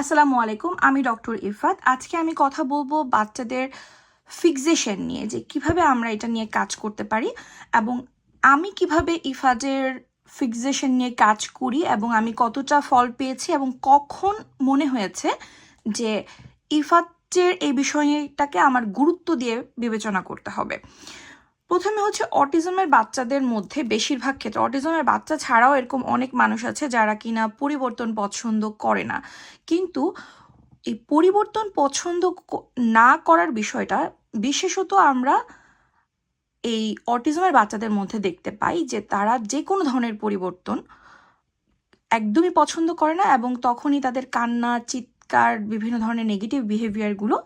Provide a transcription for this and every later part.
আসসালামু আলাইকুম, আমি ডক্টর ইরফাত। আজকে আমি কথা বলব বাচ্চাদের ফিক্সেশন নিয়ে, যে কীভাবে আমরা এটা নিয়ে কাজ করতে পারি এবং আমি কীভাবে ইফাজের ফিক্সেশন নিয়ে কাজ করি এবং আমি কতটা ফল পেয়েছি এবং কখন মনে হয়েছে যে ইফাতের এই বিষয়টাকে আমার গুরুত্ব দিয়ে বিবেচনা করতে হবে। প্রথমে হচ্ছে অটিজমের বাচ্চাদের মধ্যে বেশিরভাগ ক্ষেত্রে, অটিজমের বাচ্চা ছাড়াও এরকম অনেক মানুষ আছে যারা কিনা পরিবর্তন পছন্দ করে না। কিন্তু এই পরিবর্তন পছন্দ না করার বিষয়টা বিশেষত আমরা এই অটিজমের বাচ্চাদের মধ্যে দেখতে পাই যে তারা যে কোনো ধরনের পরিবর্তন একদমই পছন্দ করে না এবং তখনই তাদের কান্না, চিৎকার, বিভিন্ন ধরনের নেগেটিভ বিহেভিয়ারগুলো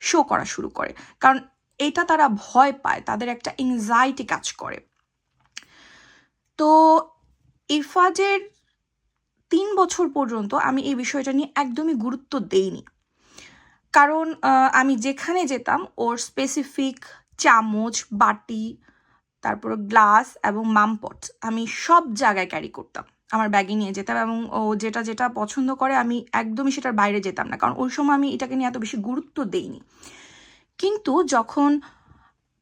শো করা শুরু করে। কারণ এটা তারা ভয় পায়, তাদের একটা এংজাইটি কাজ করে। তো ইরফাজের তিন বছর পর্যন্ত আমি এই বিষয়টা নিয়ে একদমই গুরুত্ব দেইনি। কারণ আমি যেখানে যেতাম, ওর স্পেসিফিক চামচ, বাটি, তারপর গ্লাস এবং মামপট আমি সব জায়গায় ক্যারি করতাম। আমার ব্যাগে নিয়ে যেতাম এবং ও যেটা যেটা পছন্দ করে আমি একদমই সেটার বাইরে যেতাম না। কারণ ওই সময় আমি এটাকে নিয়ে এত বেশি গুরুত্ব দেইনি। কিন্তু যখন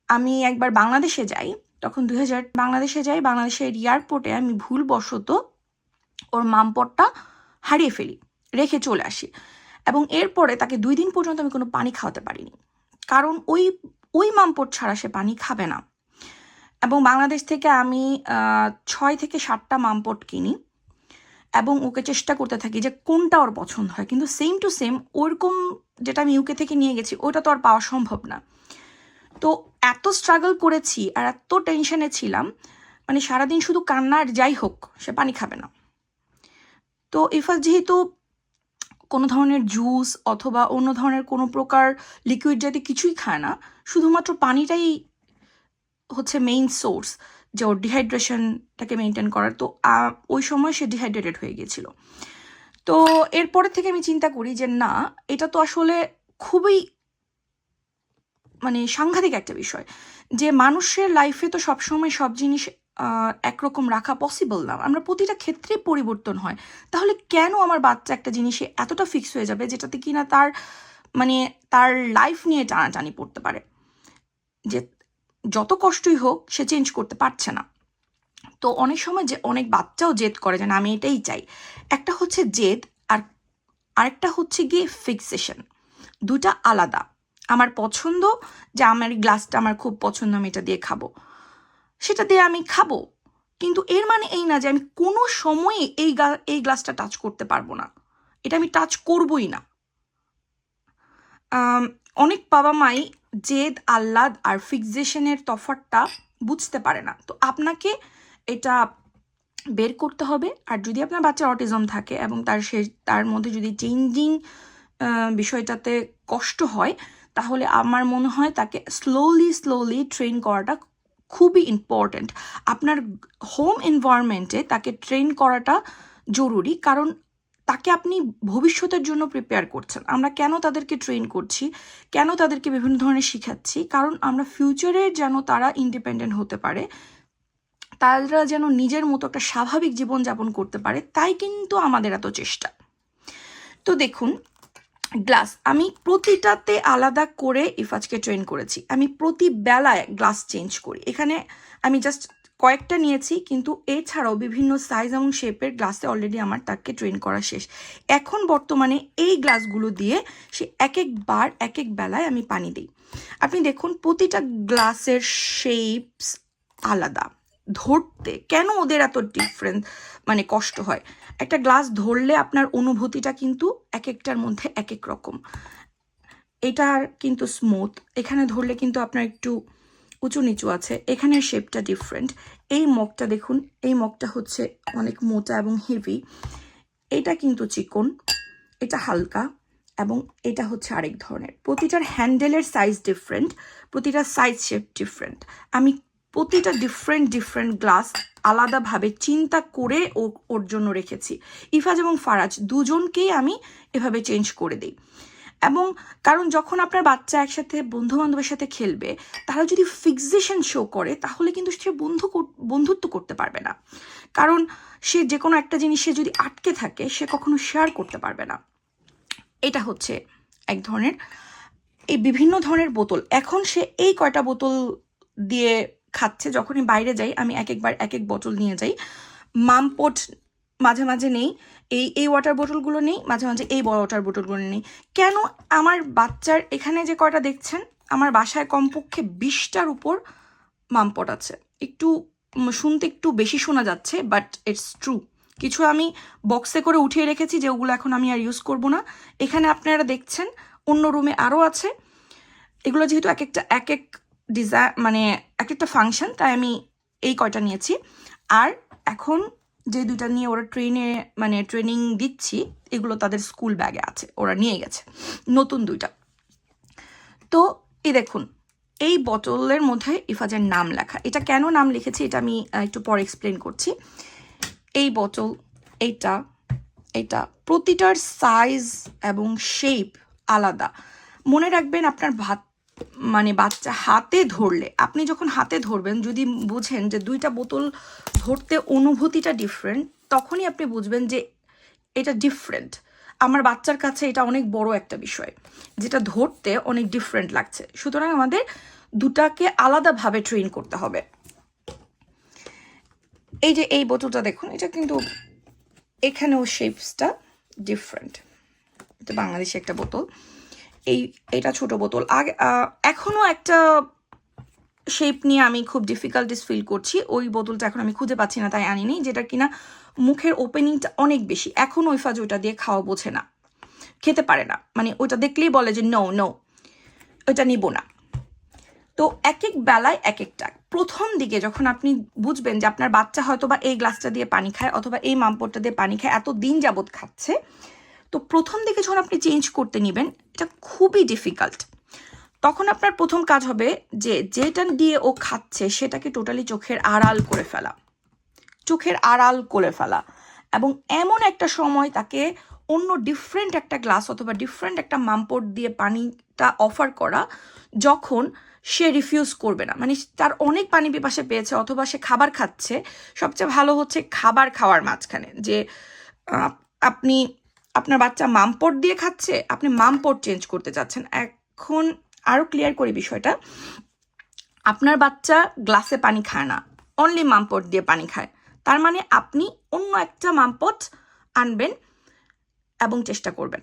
আমি একবার বাংলাদেশে যাই, তখন দুই হাজার, বাংলাদেশে যাই, বাংলাদেশের এয়ারপোর্টে আমি ভুলবশত ওর মামপটটা হারিয়ে ফেলি, রেখে চলে আসি। এবং এরপরে তাকে দুই দিন পর্যন্ত আমি কোনো পানি খাওয়াতে পারিনি। কারণ ওই ওই মামপট ছাড়া সে পানি খাবে না। এবং বাংলাদেশ থেকে আমি ছয় থেকে সাতটা মামপট কিনি। এবং ওকে চেষ্টা করতে থাকি যে কোনটা ওর পছন্দ হয়। কিন্তু সেম টু সেম ওরকম যেটা আমি ইউকে থেকে নিয়ে গেছি, ওটা তো আর পাওয়া সম্ভব না। তো এত স্ট্রাগল করেছি আর এত টেনশনে ছিলাম মানে সারাদিন শুধু কান্নার যাই হোক, সে পানি খাবে না। তো ইফাস যেহেতু কোনো ধরনের জুস অথবা অন্য ধরনের কোনো প্রকার লিকুইড জাতীয় কিছুই খায় না, শুধুমাত্র পানিটাই হচ্ছে মেইন সোর্স যে ওর ডিহাইড্রেশনটাকে মেনটেন করার, তো ওই সময় সে ডিহাইড্রেটেড হয়ে গিয়েছিল। তো, এরপরে থেকে আমি চিন্তা করি যে, না, এটা তো আসলে খুবই মানে সাংঘাতিক একটা বিষয়। যে মানুষের লাইফে তো সবসময় সব জিনিস একরকম রাখা পসিবল না। আমরা প্রতিটা ক্ষেত্রেই পরিবর্তন হয়। তাহলে কেন আমার বাচ্চা একটা জিনিসে এতটা ফিক্স হয়ে যাবে যেটাতে কিনা তার মানে তার লাইফ নিয়ে টানাটানি পড়তে পারে? যে যত কষ্টই হোক, সে চেঞ্জ করতে পারছে না। তো অনেক সময় যে অনেক বাচ্চাও জেদ করে যে না, আমি এটাই চাই। একটা হচ্ছে জেদ আর আরেকটা হচ্ছে গিয়ে ফিক্সেশন দুটা আলাদা। আমার পছন্দ যে আমার গ্লাসটা আমার খুব পছন্দ, আমি এটা দিয়ে খাব। সেটা দিয়ে আমি খাব। কিন্তু এর মানে এই না যে আমি কোনো সময়ে এই এই গ্লাসটা টাচ করতে পারব না। এটা আমি টাচ করবই না। অনেক বাবা মাই জেদ, আহ্লাদ আর ফিক্সেশনের তফাৎটা বুঝতে পারে না। তো আপনাকে এটা বের করতে হবে। আর যদি আপনার বাচ্চার অটিজম থাকে এবং তার সে, তার মধ্যে যদি চেঞ্জিং বিষয়টাতে কষ্ট হয়, তাহলে আমার মনে হয় তাকে স্লোলি স্লোলি ট্রেন করাটা খুবই ইম্পর্ট্যান্ট আপনার হোম এনভায়রনমেন্টে তাকে ট্রেন করাটা জরুরি। কারণ তাকে আপনি ভবিষ্যতের জন্য প্রিপেয়ার করছেন। আমরা কেন তাদেরকে ট্রেন করছি? কেন তাদেরকে বিভিন্ন ধরনের শিখাচ্ছি? কারণ আমরা ফিউচারে যেন তারা ইন্ডিপেন্ডেন্ট হতে পারে, তারা যেন নিজের মতো একটা স্বাভাবিক জীবনযাপন করতে পারে, তাই কিন্তু আমাদের এত চেষ্টা। তো দেখুন, গ্লাস, আমি প্রতিটাতে আলাদা করে ইফাজকে ট্রেন করেছি। আমি প্রতি বেলায় গ্লাস চেঞ্জ করি। এখানে আমি জাস্ট কয়েকটা নিয়েছি, কিন্তু এছাড়াও বিভিন্ন সাইজ এবং শেপের গ্লাসে অলরেডি আমার তাকে ট্রেন করা শেষ। এখন বর্তমানে এই গ্লাসগুলো দিয়ে সে এক একবার এক এক বেলায় আমি পানি দিই। আপনি দেখুন, প্রতিটা গ্লাসের শেপস আলাদা। ধরতে কেন ওদের এত ডিফারেন্স মানে কষ্ট হয়? একটা গ্লাস ধরলে আপনার অনুভূতিটা কিন্তু এক একটার মধ্যে এক এক রকম। এটার কিন্তু স্মুথ এখানে ধরলে কিন্তু আপনার একটু উঁচু নিচু আছে, এখানের শেপটা ডিফারেন্ট এই মগটা দেখুন, এই মগটা হচ্ছে অনেক মোটা এবং হেভি এটা কিন্তু চিকন, এটা হালকা এবং এটা হচ্ছে আরেক ধরনের। প্রতিটার হ্যান্ডেলের সাইজ ডিফারেন্ট প্রতিটা সাইজ শেপ ডিফারেন্ট আমি প্রতিটা ডিফারেন্ট ডিফারেন্ট গ্লাস আলাদাভাবে চিন্তা করে ওর জন্য রেখেছি। ইফাজ এবং ফারাজ দুজনকেই আমি এভাবে চেঞ্জ করে দিই। এবং কারণ যখন আপনার বাচ্চা একসাথে বন্ধু বান্ধবের সাথে খেলবে, তারা যদি ফিক্সেশন শো করে, তাহলে কিন্তু সে বন্ধু বন্ধুত্ব করতে পারবে না। কারণ সে যে কোনো একটা জিনিসে যদি আটকে থাকে, সে কখনো শেয়ার করতে পারবে না। এটা হচ্ছে এক ধরনের। এই বিভিন্ন ধরনের বোতল, এখন সে এই কয়টা বোতল দিয়ে খাচ্ছে, যখনই বাইরে যাই, আমি এক একবার এক এক বোতল নিয়ে যাই। মামপট মাঝে মাঝে নেই, এই এই ওয়াটার বোটলগুলো নেই, মাঝে মাঝে এই ওয়াটার বোটলগুলো নেই। কেন আমার বাচ্চার এখানে যে কয়টা দেখছেন, আমার বাসায় কমপক্ষে বিশটার উপর মামপট আছে। একটু শুনতে একটু বেশি শোনা যাচ্ছে বাট ইটস ট্রু কিছু আমি বক্সে করে উঠিয়ে রেখেছি যে ওগুলো এখন আমি আর ইউজ করব না। এখানে আপনারা দেখছেন, অন্য রুমে আরও আছে। এগুলো যেহেতু এক একটা, এক এক ডিজাইন মানে এক একটা ফাংশন তাই আমি এই কয়টা নিয়েছি। আর এখন যে দুইটা নিয়ে ওরা ট্রেনে মানে ট্রেনিং দিচ্ছি, এগুলো তাদের স্কুল ব্যাগে আছে, ওরা নিয়ে গেছে, নতুন দুইটা। তো এই দেখুন, এই বোতলের মধ্যে ইফাজের নাম লেখা। এটা কেন নাম লিখেছি এটা আমি একটু পরে এক্সপ্লেন করছি। এই বোতল এইটা এটা প্রতিটার সাইজ এবং শেপ আলাদা। মনে রাখবেন আপনার ভাত মানে বাচ্চা হাতে ধরলে, আপনি যখন হাতে ধরবেন, যদি বুঝেন যে দুইটা বোতল ধরতে অনুভূতিটা ডিফারেন্ট তখনই আপনি বুঝবেন যে এটা ডিফারেন্ট আমার বাচ্চার কাছে এটা অনেক বড় একটা বিষয়, যেটা ধরতে অনেক ডিফারেন্ট লাগছে। সুতরাং আমাদের দুটাকে আলাদাভাবে ট্রেন করতে হবে। এই যে এই বোতলটা দেখুন, এটা কিন্তু এখানেও শেপসটা ডিফারেন্ট এটা বাংলাদেশে একটা বোতল। এই, এটা ছোট বোতল। আগে এখনও একটা শেপ নিয়ে আমি খুব ডিফিকাল্টিস ফিল করছি। ওই বোতলটা এখন আমি খুঁজে পাচ্ছি না, তাই আনিনি, যেটা কিনা মুখের ওপেনিংটা অনেক বেশি। এখন ওই ফাজ ওইটা দিয়ে খাওয়া বোঝে না। খেতে পারে না। মানে ওইটা দেখলেই বলে যে নো নো ওইটা নিব না। তো এক এক বেলায় এক একটা প্রথম দিকে যখন আপনি বুঝবেন যে আপনার বাচ্চা হয়তো বা এই গ্লাসটা দিয়ে পানি খায় অথবা এই মামপটটা দিয়ে পানি খায় এত দিন যাবত খাচ্ছে তো প্রথম দিকে যখন আপনি চেঞ্জ করতে নেবেন, এটা খুবই ডিফিকাল্ট তখন আপনার প্রথম কাজ হবে যে, যেটা দিয়ে ও খাচ্ছে, সেটাকে টোটালি চোখের আড়াল করে ফেলা। চোখের আড়াল করে ফেলা। এবং এমন একটা সময় তাকে অন্য ডিফারেন্ট একটা গ্লাস অথবা ডিফারেন্ট একটা মামপট দিয়ে পানিটা অফার করা, যখন সে রিফিউজ করবে না। মানে তার অনেক পানি পিপাসে পেয়েছে অথবা সে খাবার খাচ্ছে। সবচেয়ে ভালো হচ্ছে খাবার খাওয়ার মাঝখানে। যে আপনি আপনার বাচ্চা মামপট দিয়ে খাচ্ছে, আপনি মামপট চেঞ্জ করতে চাচ্ছেন এখন আরও ক্লিয়ার করি বিষয়টা। আপনার বাচ্চা গ্লাসে পানি খায় না অনলি মামপট দিয়ে পানি খায়। তার মানে আপনি অন্য একটা মামপট আনবেন এবং চেষ্টা করবেন।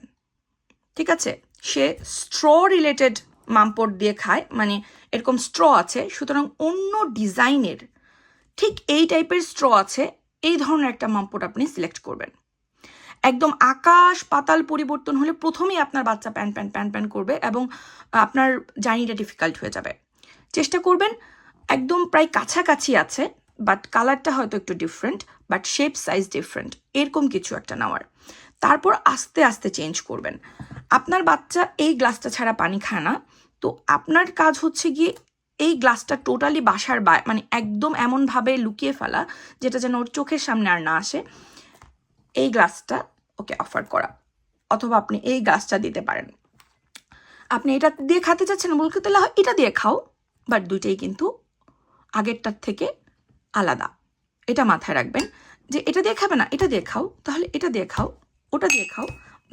ঠিক আছে? সে স্ট্র রিলেটেড মামপট দিয়ে খায় মানে এরকম স্ট্র আছে, সুতরাং অন্য ডিজাইনের ঠিক এই টাইপের স্ট্র আছে, এই ধরনের একটা মামপট আপনি সিলেক্ট করবেন। একদম আকাশ পাতাল পরিবর্তন হলে প্রথমেই আপনার বাচ্চা প্যান প্যান প্যান প্যান করবে এবং আপনার জার্নিটা ডিফিকাল্ট হয়ে যাবে। চেষ্টা করবেন, একদম প্রায় কাছাকাছি আছে বাট কালারটা হয়তো একটু different but shape size different এরকম কিছু একটা নেওয়ার। তারপর আস্তে আস্তে চেঞ্জ করবেন। আপনার বাচ্চা এই গ্লাসটা ছাড়া পানি খায় না, তো আপনার কাজ হচ্ছে গিয়ে এই গ্লাসটা টোটালি বাসার মানে একদম এমনভাবে লুকিয়ে ফেলা, যেটা যেন ওর চোখের সামনে আর না আসে। এই গ্লাসটা ওকে অফার করা, অথবা আপনি এই গ্লাসটা দিতে পারেন। আপনি এটা দিয়ে খেতে চাচ্ছেন বলতে তাহলে এটা দিয়ে খাও বাট দুইটাই কিন্তু আগেরটার থেকে আলাদা। এটা মাথায় রাখবেন যে এটা দিয়ে খাবে না, এটা দিয়ে খাও, তাহলে এটা দিয়ে খাও, ওটা দিয়ে খাও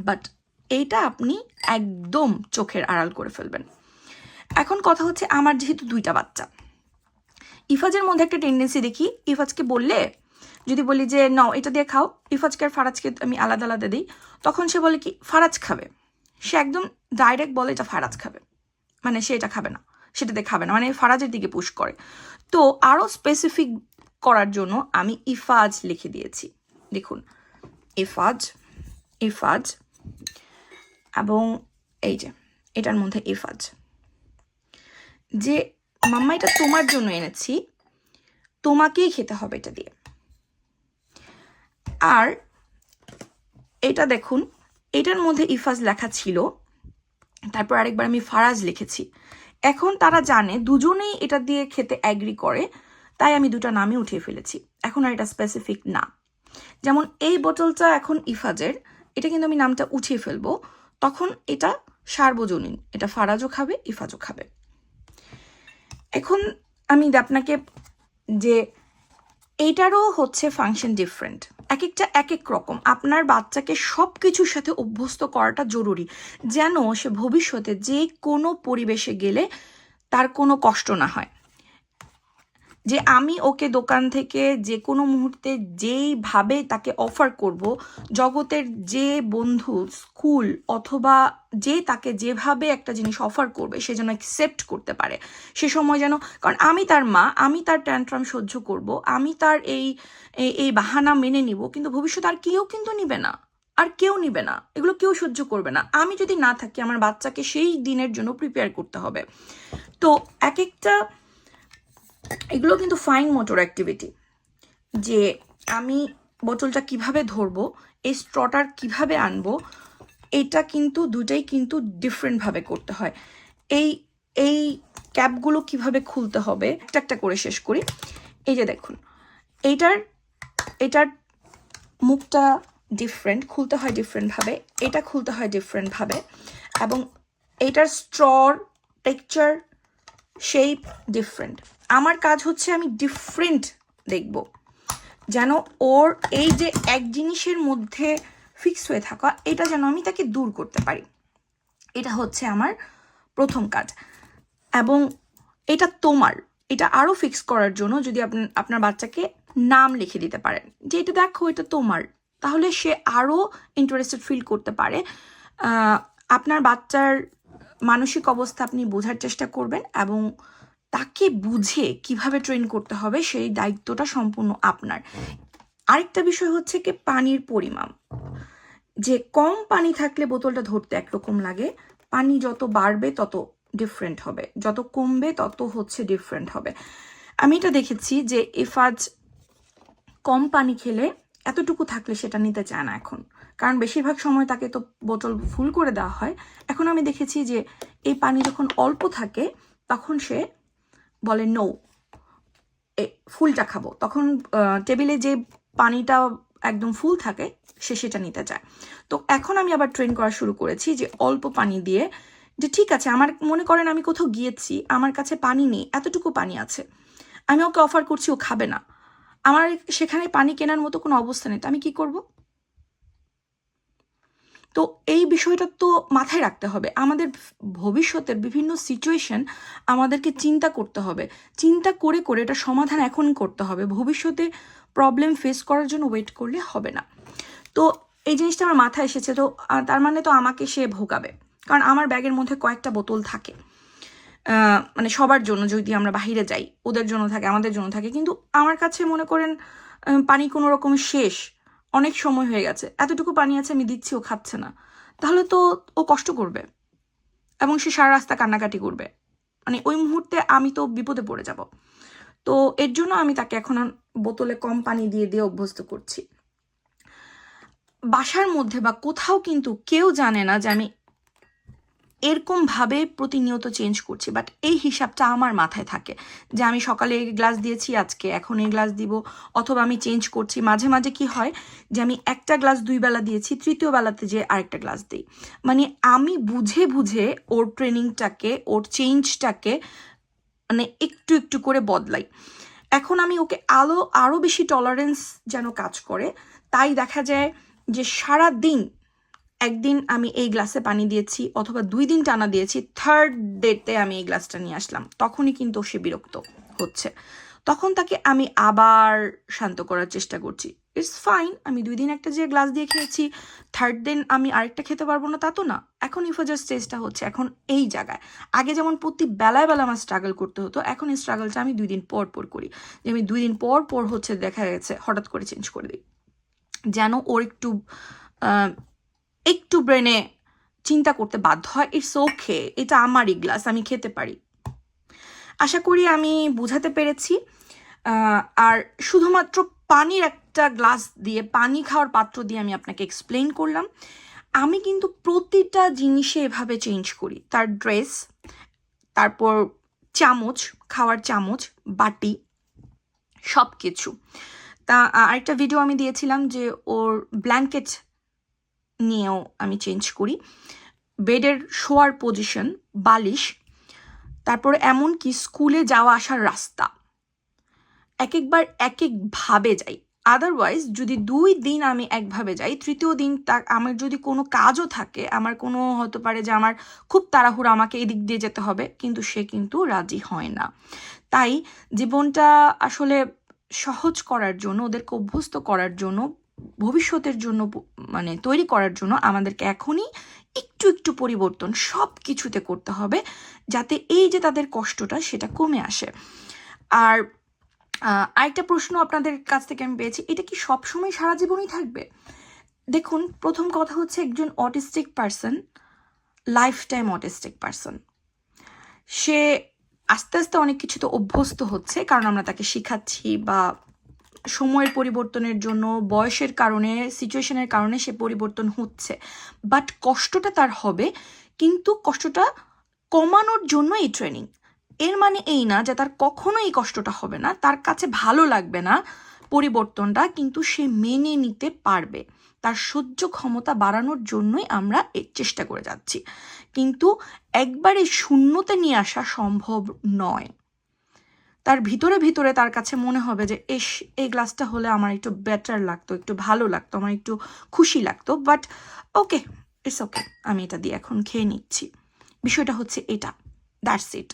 বাট এইটা আপনি একদম চোখের আড়াল করে ফেলবেন। এখন কথা হচ্ছে, আমার যেহেতু দুইটা বাচ্চা, ইফাজের মধ্যে একটা টেন্ডেন্সি দেখি, ইফাজকে বললে যদি বলি যে, নাও, এটা দিয়ে খাও ইফাজকে আর ফারাজকে আমি আলাদা আলাদা দিই, তখন সে বলে কি, ফারাজ খাবে। সে একদম ডাইরেক্ট বলে এটা ফারাজ খাবে। মানে সে এটা খাবে না সেটাতে খাবে না মানে ফারাজের দিকে পুশ করে। তো আরও স্পেসিফিক করার জন্য আমি ইফাজ লিখে দিয়েছি। দেখুন, ইফাজ ইফাজ, এবং এই যে, এটার মধ্যে ইফাজ। যে, মাম্মা, এটা তোমার জন্য এনেছি, তোমাকেই খেতে হবে এটা দিয়ে। আর এটা দেখুন, এটার মধ্যে ইফাজ লেখা ছিল, তারপর আরেকবার আমি ফারাজ লিখেছি। এখন তারা জানে, দুজনেই এটা দিয়ে খেতে অ্যাগ্রি করে, তাই আমি দুটো নামই উঠিয়ে ফেলেছি। এখন আর এটা স্পেসিফিক না। যেমন এই বোতলটা এখন ইফাজের, এটা কিন্তু আমি নামটা উঠিয়ে ফেলব। তখন এটা সার্বজনীন, এটা ফারাজও খাবে, ইফাজও খাবে। এখন আমি আপনাকে যে এইটারও হচ্ছে ফাংশন ডিফারেন্ট এক একটা এক এক রকম। আপনার বাচ্চাকে সব কিছুর সাথে অভ্যস্ত করাটা জরুরি, যেন সে ভবিষ্যতে যে কোনো পরিবেশে গেলে তার কোনো কষ্ট না হয়। যে আমি ওকে দোকান থেকে যে কোনো মুহূর্তে যেইভাবে তাকে অফার করব, জগতের যে বন্ধু স্কুল অথবা যে তাকে যেভাবে একটা জিনিস অফার করবে, সে যেন অ্যাকসেপ্ট করতে পারে। সে সময় যেন, কারণ আমি তার মা, আমি তার ট্যান্ট্রাম সহ্য করব, আমি তার এই, এই- বাহানা মেনে নিব, কিন্তু ভবিষ্যতে আর কেউ কিন্তু নিবে না। আর কেউ নিবে না। এগুলো কেউ সহ্য করবে না। আমি যদি না থাকি, আমার বাচ্চাকে সেই দিনের জন্য প্রিপেয়ার করতে হবে। তো এক একটা এগুলো কিন্তু ফাইন মোটর অ্যাক্টিভিটি যে আমি বোতলটা কীভাবে ধরবো, এই স্ট্রটার কীভাবে আনব, এটা কিন্তু দুটাই কিন্তু ডিফারেন্টভাবে করতে হয়। এই এই ক্যাপগুলো কীভাবে খুলতে হবে, একটা একটা করে শেষ করি। এই যে দেখুন এইটার এটার মুখটা ডিফারেন্ট খুলতে হয় ডিফারেন্টভাবে এটা খুলতে হয় ডিফারেন্টভাবে এবং এটার স্ট্রর টেক্সচার শেপ ডিফারেন্ট আমার কাজ হচ্ছে আমি ডিফারেন্ট দেখব। যেন ওর এই যে এক জিনিসের মধ্যে ফিক্স হয়ে থাকা, এটা যেন আমি তাকে দূর করতে পারি। এটা হচ্ছে আমার প্রথম কাজ। এবং এটা তোমার, এটা আরও ফিক্স করার জন্য যদি আপনি, আপনার বাচ্চাকে নাম লিখে দিতে পারেন। যে এটা দেখো, এটা তোমার। তাহলে সে আরও ইন্টারেস্টেড ফিল করতে পারে। আপনার বাচ্চার মানসিক অবস্থা আপনি বোঝার চেষ্টা করবেন এবং তাকে বুঝে কীভাবে ট্রেন করতে হবে সেই দায়িত্বটা সম্পূর্ণ আপনার। আরেকটা বিষয় হচ্ছে কি পানির পরিমাণ। যে কম পানি থাকলে বোতলটা ধরতে একরকম লাগে। পানি যত বাড়বে তত ডিফারেন্ট হবে। যত কমবে তত হচ্ছে ডিফারেন্ট হবে। আমি এটা দেখেছি যে ইফাজ কম পানি খেলে এতটুকু থাকলে সেটা নিতে চায় না এখন। কারণ বেশিরভাগ সময় তাকে তো বোতল ফুল করে দেওয়া হয়। এখন আমি দেখেছি যে এই পানি যখন অল্প থাকে তখন সে বলে নো ফুলটা খাব। তখন টেবিলে যে পানিটা একদম ফুল থাকে, সে সেটা নিতে চায়। তো এখন আমি আবার ট্রেন করা শুরু করেছি যে অল্প পানি দিয়ে যে, ঠিক আছে, আমার মনে করেন আমি কোথাও গিয়েছি, আমার কাছে পানি নেই, এতটুকু পানি আছে। আমি ওকে অফার করছি, ও খাবে না। আমার সেখানে পানি কেনার মতো কোনো অবস্থা নেই, তো আমি কি করব? তো এই বিষয়টা তো মাথায় রাখতে হবে। আমাদের ভবিষ্যতের বিভিন্ন সিচুয়েশন আমাদেরকে চিন্তা করতে হবে। চিন্তা করে করে এটা সমাধান এখন করতে হবে। ভবিষ্যতে প্রবলেম ফেস করার জন্য ওয়েট করলে হবে না। তো এই জিনিসটা আমার মাথায় এসেছে। তো তার মানে তো আমাকে সে ভোগাবে। কারণ আমার ব্যাগের মধ্যে কয়েকটা বোতল থাকে। মানে সবার জন্য যদি আমরা বাইরে যাই, ওদের জন্য থাকে, আমাদের জন্য থাকে। কিন্তু আমার কাছে মনে করেন পানি কোনো রকম শেষ অনেক সময় হয়ে গেছে। এতটুকু পানি আছে আমি দিচ্ছি, ও খাচ্ছে না। তাহলে তো ও কষ্ট করবে এবং সে সারা রাস্তা কান্নাকাটি করবে। মানে ওই মুহূর্তে আমি তো বিপদে পড়ে যাব। তো এর জন্য আমি তাকে এখন বোতলে কম পানি দিয়ে দিয়ে অভ্যস্ত করছি। বাসার মধ্যে বা কোথাও কিন্তু কেউ জানে না যে আমি এরকম ভাবে প্রতিনিয়ত চেঞ্জ করছি বাট এই হিসাবটা আমার মাথায় থাকে যে আমি সকালে এই গ্লাস দিয়েছি, আজকে এখন এই গ্লাস দিব, অথবা আমি চেঞ্জ করছি। মাঝে মাঝে কি হয় যে আমি একটা গ্লাস দুই বেলা দিয়েছি, তৃতীয় বেলাতে যে আরেকটা গ্লাস দিই। মানে আমি বুঝে বুঝে ওর ট্রেনিংটাকে ওর চেঞ্জটাকে মানে একটু একটু করে বদলাই। এখন আমি ওকে আলো আরও বেশি টলারেন্স যেন কাজ করে, তাই দেখা যায় যে সারা দিন একদিন আমি এই গ্লাসে পানি দিয়েছি অথবা দুই দিন টানা দিয়েছি থার্ড ডেতে আমি এই গ্লাসটা নিয়ে আসলাম। তখনই কিন্তু সে বিরক্ত হচ্ছে। তখন তাকে আমি আবার শান্ত করার চেষ্টা করছি। ইটস ফাইন আমি দুই দিন একটা যে গ্লাস দিয়ে খেয়েছি থার্ড দিন আমি আরেকটা খেতে পারব না তা তো না। এখন ইফাজার স্টেজটা হচ্ছে, এখন এই জায়গায়। আগে যেমন প্রতি বেলায় বেলা আমার স্ট্রাগল করতে হতো, এখন এই স্ট্রাগলটা আমি দুই দিন পর পর করি। যে আমি দুই দিন পর পর হচ্ছে দেখা গেছে, হঠাৎ করে চেঞ্জ করে দিই। যেন ওর একটু একটু ব্রেনে চিন্তা করতে বাধ্য হয়। ইটস ওকে এটা আমারই গ্লাস আমি খেতে পারি। আশা করি আমি বুঝাতে পেরেছি। আর শুধুমাত্র পানির একটা গ্লাস দিয়ে, পানি খাওয়ার পাত্র দিয়ে আমি আপনাকে এক্সপ্লেন করলাম। আমি কিন্তু প্রতিটা জিনিসে এভাবে চেঞ্জ করি। তার ড্রেস তারপর চামচ, খাওয়ার চামচ, বাটি সব কিছু তা আরেকটা ভিডিও আমি দিয়েছিলাম যে ওর ব্ল্যাঙ্কেট নিয়েও আমি চেঞ্জ করি। বেডের শোয়ার পজিশন বালিশ, তারপর এমন কি স্কুলে যাওয়া আসার রাস্তা। এক একবার এক একভাবে যাই। আদারওয়াইজ যদি দুই দিন আমি একভাবে যাই, তৃতীয় দিন তা আমার যদি কোনো কাজও থাকে, আমার কোনো হতে পারে যে আমার খুব তাড়াহুড়ো আমাকে এদিক দিয়ে যেতে হবে, কিন্তু সে কিন্তু রাজি হয় না। তাই জীবনটা আসলে সহজ করার জন্য, ওদেরকে অভ্যস্ত করার জন্য ভবিষ্যতের জন্য মানে তৈরি করার জন্য আমাদেরকে এখনই একটু একটু পরিবর্তন সব কিছুতে করতে হবে যাতে এই যে তাদের কষ্টটা সেটা কমে আসে। আর আরেকটা প্রশ্ন আপনাদের কাছ থেকে আমি পেয়েছি, এটা কি সবসময় সারা জীবনই থাকবে? দেখুন, প্রথম কথা হচ্ছে একজন autistic person life time autistic person. সে আস্তে আস্তে অনেক কিছুতে অভ্যস্ত হচ্ছে, কারণ আমরা তাকে শেখাচ্ছি বা সময়ের পরিবর্তনের জন্য, বয়সের কারণে সিচুয়েশনের কারণে সে পরিবর্তন হচ্ছে। বাট কষ্টটা তার হবে, কিন্তু কষ্টটা কমানোর জন্য এই ট্রেনিং এর মানে এই না যে তার কখনো এই কষ্টটা হবে না, তার কাছে ভালো লাগবে না পরিবর্তনটা, কিন্তু সে মেনে নিতে পারবে। তার সহ্য ক্ষমতা বাড়ানোর জন্যই আমরা এর চেষ্টা করে যাচ্ছি। কিন্তু একবারে শূন্যতে নিয়ে আসা সম্ভব নয়। তার ভিতরে ভিতরে তার কাছে মনে হবে যে, এস, এই গ্লাসটা হলে আমার একটু বেটার লাগতো, একটু ভালো লাগতো, আমার একটু খুশি লাগতো। বাট ওকে ইটস ওকে আমি এটা দিয়ে এখন খেয়ে নিচ্ছি। বিষয়টা হচ্ছে এটা দ্যাটস ইট